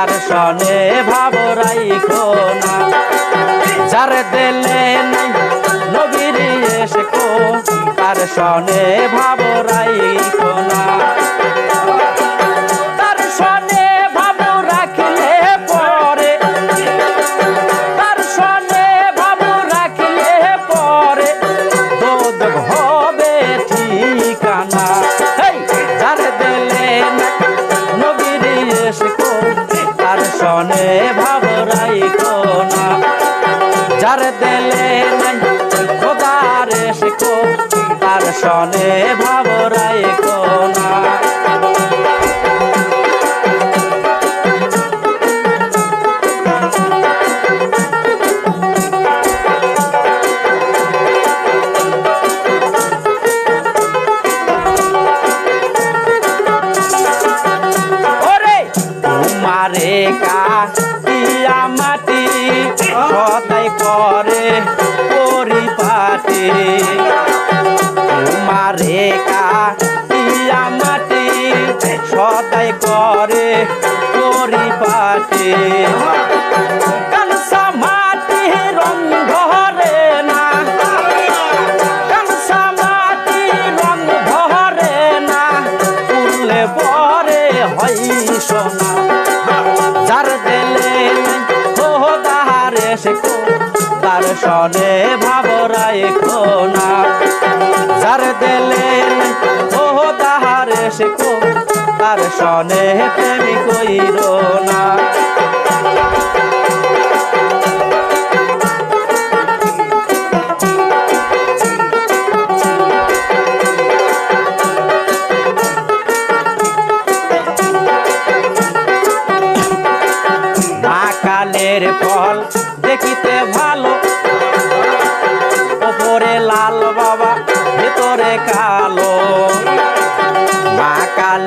তার সনে রাইখো না। যার দেলে নাই নবীর এসে তার সনে ভাব সনে ভাব তোমারে কাটিয়া মাটি সদাই করে পরিপাটি। তোমারে কাটিয়া মাটি সদাই করে পরিপাটি। সোনা যার দেলে দাহারে শেখো তার সনে ভাবরাই না যার দেলে ও তাহারে শেখো তার সনে প্রেমী কইর না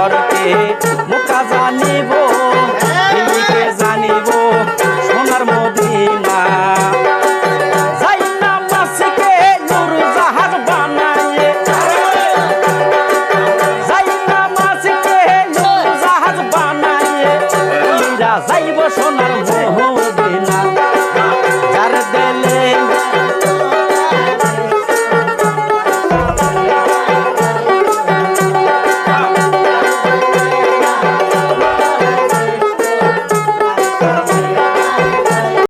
ঘরকে